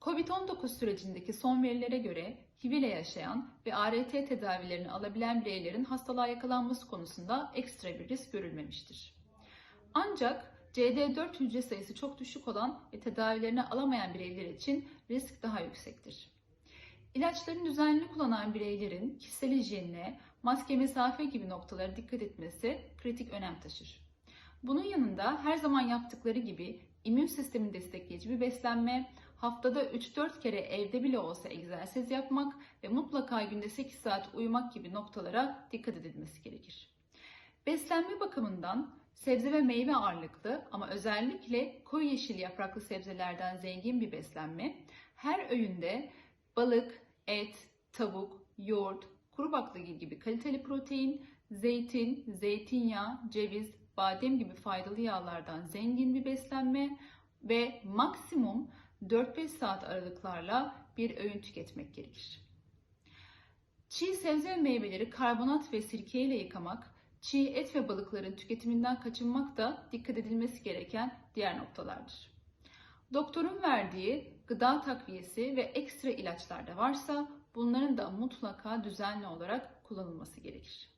COVID-19 sürecindeki son verilere göre HIV ile yaşayan ve ART tedavilerini alabilen bireylerin hastalığa yakalanması konusunda ekstra bir risk görülmemiştir. Ancak CD4 hücre sayısı çok düşük olan ve tedavilerini alamayan bireyler için risk daha yüksektir. İlaçların düzenli kullanan bireylerin kişisel hijyenine, maske mesafe gibi noktalara dikkat etmesi kritik önem taşır. Bunun yanında her zaman yaptıkları gibi immün sistemini destekleyici bir beslenme, haftada 3-4 kere evde bile olsa egzersiz yapmak ve mutlaka günde 8 saat uyumak gibi noktalara dikkat edilmesi gerekir. Beslenme bakımından sebze ve meyve ağırlıklı ama özellikle koyu yeşil yapraklı sebzelerden zengin bir beslenme, her öğünde balık, et, tavuk, yoğurt, kuru baklagil gibi kaliteli protein, zeytin, zeytinyağı, ceviz, badem gibi faydalı yağlardan zengin bir beslenme ve maksimum 4-5 saat aralıklarla bir öğün tüketmek gerekir. Çiğ sebze ve meyveleri karbonat ve sirke ile yıkamak, çiğ et ve balıkların tüketiminden kaçınmak da dikkat edilmesi gereken diğer noktalardır. Doktorun verdiği gıda takviyesi ve ekstra ilaçlar da varsa bunların da mutlaka düzenli olarak kullanılması gerekir.